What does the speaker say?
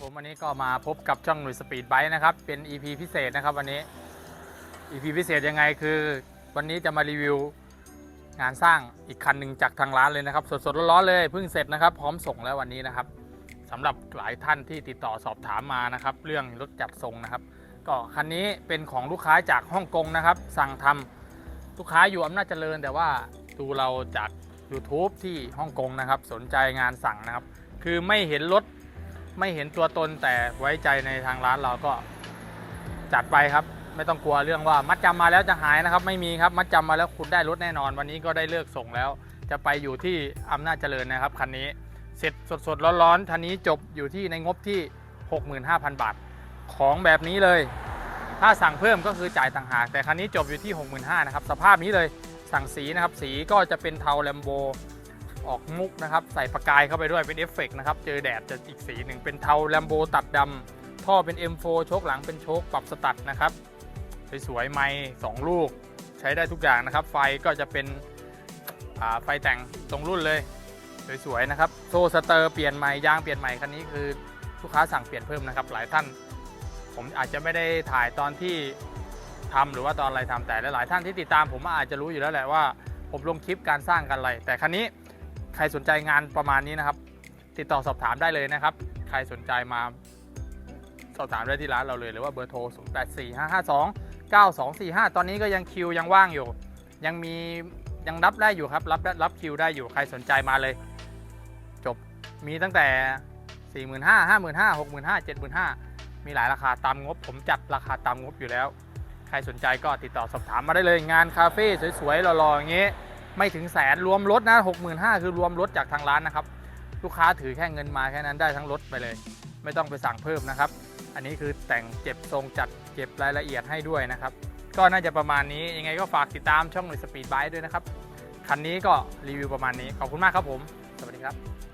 ผมวันนี้ก็มาพบกับช่องหนุ่ยสปีดไบค์นะครับ เป็น EP พิเศษนะครับวันนี้ EP พิเศษยังไงคือ วันนี้จะมารีวิวงานสร้างอีกคันหนึ่งจากทางร้านเลยนะครับ สดๆร้อนๆเลยเพิ่งเสร็จนะครับ พร้อมส่งแล้ววันนี้นะครับสำหรับหลายท่านที่ติดต่อสอบถามมานะครับ เรื่องรถจัดส่งนะครับ ก็คันนี้เป็นของลูกค้าจากฮ่องกงนะครับ สั่งทำลูกค้าอยู่อำนาจเจริญ แต่ว่าดูเราจาก YouTube ที่ฮ่องกงนะครับ สนใจงานสั่งนะครับ คือไม่เห็นรถ ไม่เห็นตัวตนแต่ไว้ใจในทางร้านเราก็จัดไปครับ ไม่ต้องกลัวเรื่องว่ามัดจำมาแล้วจะหายนะครับ ไม่มีครับมัดจำมาแล้วคุณได้รถแน่นอน วันนี้ก็ได้เลือกส่งแล้ว จะไปอยู่ที่อำนาจเจริญนะครับคันนี้เสร็จสดๆร้อนๆทันนี้จบอยู่ที่ในงบที่ 65,000 บาท ของแบบนี้เลย ถ้าสั่งเพิ่มก็คือจ่ายต่างหากแต่คันนี้จบอยู่ที่ 65,000นะครับสภาพนี้เลยสั่งสีนะครับสีก็จะเป็นเทาแลมโบ ออกมุกนะครับ ใส่ประกายเข้าไปด้วยเป็นเอฟเฟกต์นะครับ เจอแดดจะอีกสีหนึ่งเป็นเทาแลมโบตัดดำท่อเป็น M4 โชคหลังเป็นโชคปรับสตัดนะครับ สวยๆไม้สองลูก ใช้ได้ทุกอย่างนะครับ ไฟก็จะเป็นไฟแต่งตรงรุ่นเลย สวยๆนะครับ โซ่สเตอร์เปลี่ยนใหม่ยางเปลี่ยนใหม่คันนี้คือลูกค้าสั่งเปลี่ยนเพิ่มนะครับ หลายท่าน ผมอาจจะไม่ได้ถ่ายตอนที่ทำหรือว่าตอนอะไรทำแต่หลายๆท่านที่ติดตามผมอาจจะรู้อยู่แล้วแหละว่า ผมลงคลิปการสร้างกันอะไรแต่คันนี้ ใครสนใจงานประมาณนี้นะครับ ติดต่อสอบถามได้เลยนะครับ ใครสนใจมาสอบถามได้ที่ร้านเราเลยหรือว่าเบอร์โทร 0 8 4 5 5 2 9 2 4 5 ตอนนี้ก็ยังคิวยังว่างอยู่ ยังมียังรับได้อยู่ครับ รับรับคิวได้อยู่ใครสนใจมาเลย จบมีตั้งแต่ 4 5 0 0 0 55,000 6 5 0 0 0 7 5 0 0 0 มีหลายราคาตามงบ ผมจัดราคาตามงบอยู่แล้ว ใครสนใจก็ติดต่อสอบถามมาได้เลยงานคาเฟ่สวยๆหล่อๆอย่างงี้ ไม่ถึงแสนรวมรถนะหกหมื่นห้าคือรวมรถจากทางร้านนะครับ ลูกค้าถือแค่เงินมาแค่นั้นได้ทั้งรถไปเลย ไม่ต้องไปสั่งเพิ่มนะครับ อันนี้คือแต่งเจ็บทรงจัดเก็บรายละเอียดให้ด้วยนะครับ ก็น่าจะประมาณนี้ยังไงก็ฝากติดตามช่องหน่ยสปีดไบค์ด้วยนะครับคันนี้ก็รีวิวประมาณนี้ขอบคุณมากครับผม สวัสดีครับ